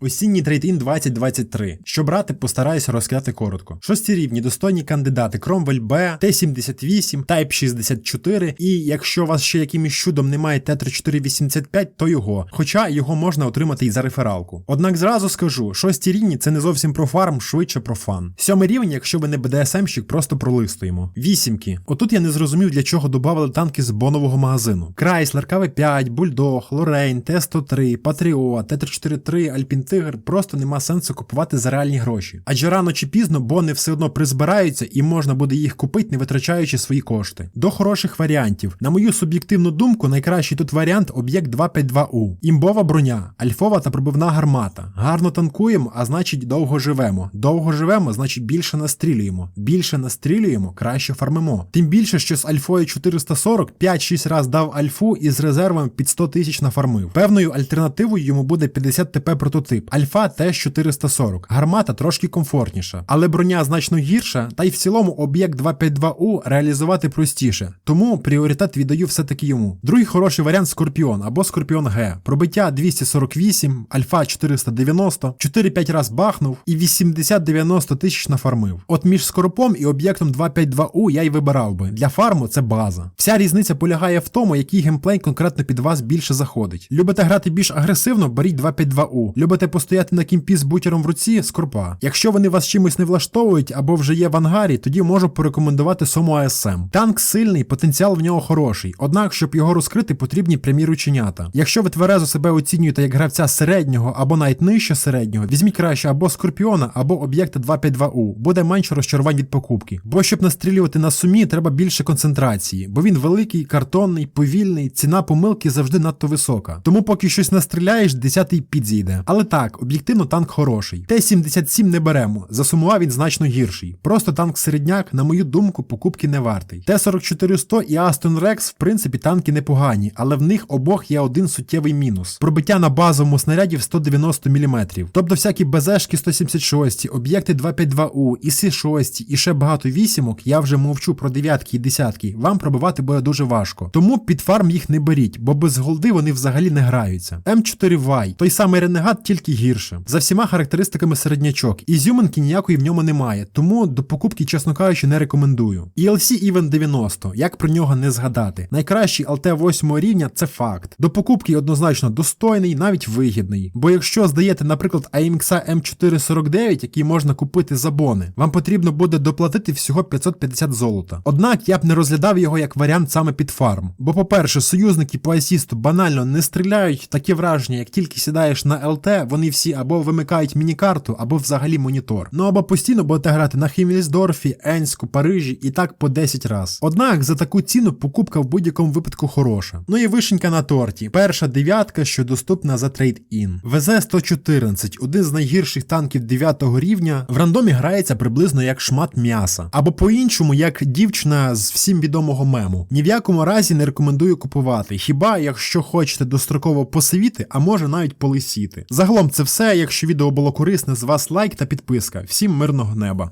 Осінній трейд-ін 2023. Що брати, постараюся розказати коротко. Шості рівні достойні кандидати Cromwell B, T78, Type 64, і якщо у вас ще якимось чудом немає T3485, то його. Хоча його можна отримати і за рефералку. Однак зразу скажу, шості рівні це не зовсім про фарм, швидше про фан. Сьомий рівень, якщо ви не БДСМщик, просто пролистуємо. Вісімки. Отут я не зрозумів, для чого додавали танки з бонового магазину. Chrysler, КВ5, Bulldog, Lorraine, Т-103, Patriot, Т-343, Alpine Tiger просто нема сенсу купувати за реальні гроші. Адже рано чи пізно бони все одно призбираються і можна буде їх купити, не витрачаючи свої кошти. До хороших варіантів. На мою суб'єктивну думку, найкращий тут варіант об'єкт 252У. Імбова броня, альфова та пробивна гармата. Гарно танкуємо, а значить довго живемо. Довго живемо, значить більше настрілюємо. Більше настрілюємо, краще фармимо. Тим більше, що з альфою 440 5-6 раз дав альфу і з резервом під 100 тисяч нафармив. Певною альтернативою йому буде 50 ТП прототип. Альфа теж 440. Гармата трошки комфортніша, але броня значно гірша, та й в цілому об'єкт 252У реалізувати простіше. Тому пріоритет віддаю все-таки йому. Другий хороший варіант Скорпіон або Скорпіон Г. Пробиття 248, альфа 490, 4-5 раз бахнув і 80-90 тисяч нафармив. От між Скорпом і об'єктом 252У я й вибирав би. Для фарму це база. Вся різниця полягає в тому, який геймплей конкретно під вас більше заходить. Любите грати більш агресивно, беріть 252У. Любите постояти на кімпі з бутіром в руці скорпа. Якщо вони вас чимось не влаштовують або вже є в ангарі, тоді можу порекомендувати Сому АСМ. Танк сильний, потенціал в нього хороший. Однак, щоб його розкрити, потрібні прямі рученята. Якщо ви тверезо себе оцінюєте як гравця середнього або навіть нижче середнього, візьміть краще або скорпіона, або об'єкта 252У. Буде менше розчарувань від покупки. Бо щоб настрілювати на сумі, треба більше концентрації, бо він великий, картонний, повільний, ціна помилки завжди надто висока. Тому поки щось настріляєш, десятий підзійде. Але так, об'єктивно танк хороший. Т-77 не беремо. За сумова він значно гірший. Просто танк середняк, на мою думку, покупки не вартий. Т-44-100 і Aston Rex, в принципі, танки непогані, але в них обох є один суттєвий мінус. Пробиття на базовому снаряді в 190 мм. Тобто всякі БЗшки 176, об'єкти 252У, і С6, і ще багато вісімок, я вже мовчу про дев'ятки і десятки, вам пробивати буде дуже важко. Тому під фарм їх не беріть, бо без голди вони взагалі не граються. М4Y, той самий ренегат, тільки гірше. За всіма характеристиками середнячок. Ізюминки ніякої в ньому немає, тому до покупки, чесно кажучи, не рекомендую. ELC Even 90, як про нього не згадати. Найкращий ЛТ 8 рівня це факт. До покупки однозначно достойний, навіть вигідний. Бо якщо здаєте, наприклад, AMX M449, який можна купити за бони, вам потрібно буде доплатити всього 550 золота. Однак я б не розглядав його як варіант саме під фарм. Бо, по-перше, союзники по асісту банально не стріляють, таке враження, як тільки сідаєш на ЛТ, вони всі або вимикають міні-карту, або взагалі монітор. Ну або постійно будете грати на Хіммельсдорфі, Енську, Парижі і так по 10 раз. Однак за таку ціну покупка в будь-якому випадку хороша. Ну і вишенька на торті. Перша дев'ятка, що доступна за трейд-ін. ВЗ-114, один з найгірших танків 9 рівня, в рандомі грається приблизно як шмат м'яса. Або по-іншому, як дівчина з всім відомого мему. Ні в якому разі не рекомендую купувати. Хіба якщо хочете достроково посивіти, а може навіть полисіти. Це все. Якщо відео було корисне, з вас лайк та підписка. Всім мирного неба.